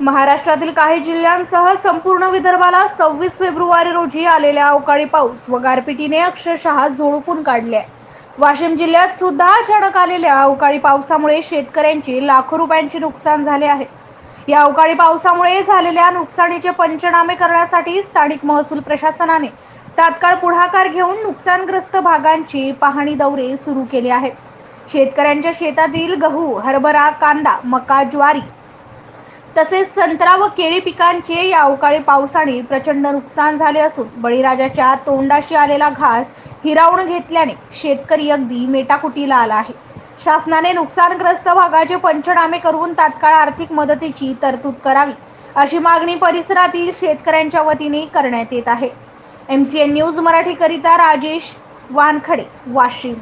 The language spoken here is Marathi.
महाराष्ट्रातील काही जिल्ह्यांसह संपूर्ण विदर्भाला सव्वीस फेब्रुवारी रोजी आलेल्या अवकाळी पाऊस व गारपिटीने अक्षरशः झोडपून काढले आहे. वाशिम जिल्ह्यात सुद्धा अचानक आलेल्या अवकाळी पावसामुळे शेतकऱ्यांचे लाखो रुपयांचे नुकसान झाले आहे. या अवकाळी पावसामुळे झालेल्या नुकसानीचे पंचनामे करण्यासाठी स्थानिक महसूल प्रशासनाने तात्काळ पुढाकार घेऊन नुकसानग्रस्त भागांची पाहणी दौरे सुरू केले आहेत. शेतकऱ्यांच्या शेतातील गहू, हरभरा, कांदा, मका, ज्वारी तसेच संत्रा व केळी पिकांचे या अवकाळी पावसाने प्रचंड नुकसान झाले असून बळीराजाच्या तोंडाशी आलेला घास हिरावून घेतल्याने शेतकरी अगदी मेटाकुटीला आला आहे. शासनाने नुकसानग्रस्त भागाचे पंचनामे करून तात्काळ आर्थिक मदतीची तरतूद करावी अशी मागणी परिसरातील शेतकऱ्यांच्या वतीने करण्यात येत आहे. एम सी एन न्यूज मराठीकरिता राजेश वानखडे वाशिम